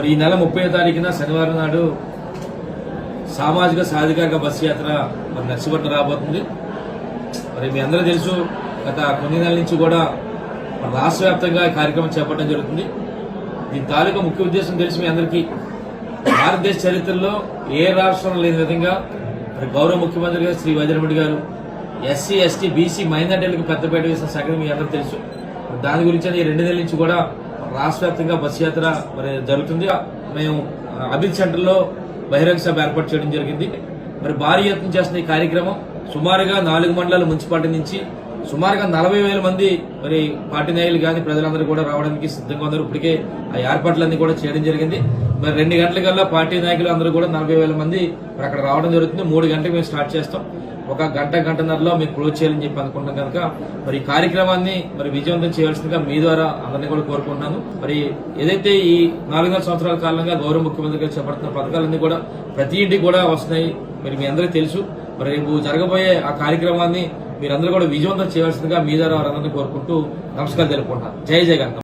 మరి ఈ నెల ముప్పై తారీఖున శనివారం నాడు సామాజిక సాధికారిక బస్సు యాత్ర మరి నర్సిపట్నం రాబోతుంది. మరి మీ అందరూ తెలుసు గత కొన్ని నెలల నుంచి కూడా మన రాష్ట్ర వ్యాప్తంగా కార్యక్రమం చేపట్టడం జరుగుతుంది. దీని తాలూకా ముఖ్య ఉద్దేశం తెలిసి మీ అందరికీ భారతదేశ చరిత్రలో ఏ రాష్ట్రం లేని విధంగా మరి గౌరవ ముఖ్యమంత్రి గారు శ్రీ వైద్యరెడ్డి గారు ఎస్సీ ఎస్టీ బీసీ మైనార్టీలకు పెద్దపేట వేసిన సంగతి మీ అందరూ తెలుసు. దాని గురించి ఈ రెండు నెలల నుంచి కూడా రాష్ట్ర వ్యాప్తంగా బస్ యాత్ర మరి జరుగుతుంది. మేము ఆ, అభిత్ సెంటర్లో బహిరంగ సభ ఏర్పాటు చేయడం జరిగింది. మరి భారీ యత్నం చేస్తున్న ఈ కార్యక్రమం సుమారుగా నాలుగు మండలాల మున్సిపాలిటీ నుంచి సుమారుగా నలభై వేల మంది మరి పార్టీ నాయకులు కానీ ప్రజలందరూ కూడా రావడానికి సిద్ధంగా ఉన్నారు. ఇప్పటికే ఆ ఏర్పాట్లన్నీ కూడా చేయడం జరిగింది. మరి రెండు గంటల కల్లా పార్టీ నాయకులు అందరూ కూడా నలభై వేల మంది మరి అక్కడ రావడం జరుగుతుంది. మూడు గంటలకు మేము స్టార్ట్ చేస్తాం. ఒక గంట గంటన్నరలో మేము క్లోజ్ చేయాలని చెప్పి అనుకుంటాం కనుక మరి ఈ కార్యక్రమాన్ని మరి విజయవంతం చేయాల్సిందిగా మీ ద్వారా అందరినీ కూడా కోరుకుంటున్నాను. మరి ఏదైతే ఈ నాలుగున్నర సంవత్సరాల కాలంగా గౌరవ ముఖ్యమంత్రి గారు చేపడుతున్న పథకాలన్నీ కూడా ప్రతి ఇంటికి కూడా వస్తున్నాయి. మరి మీ అందరికీ తెలుసు. మరి రేపు జరగబోయే ఆ కార్యక్రమాన్ని మీరందరూ కూడా విజయవంతం చేయాల్సిందిగా మీ ద్వారా వారందరినీ కోరుకుంటూ నమస్కారం తెలుపుకుంటాను జై Jagan.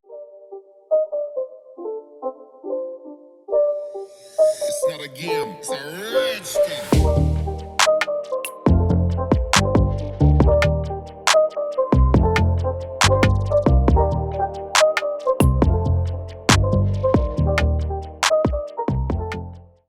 It's not a game, it's a rich.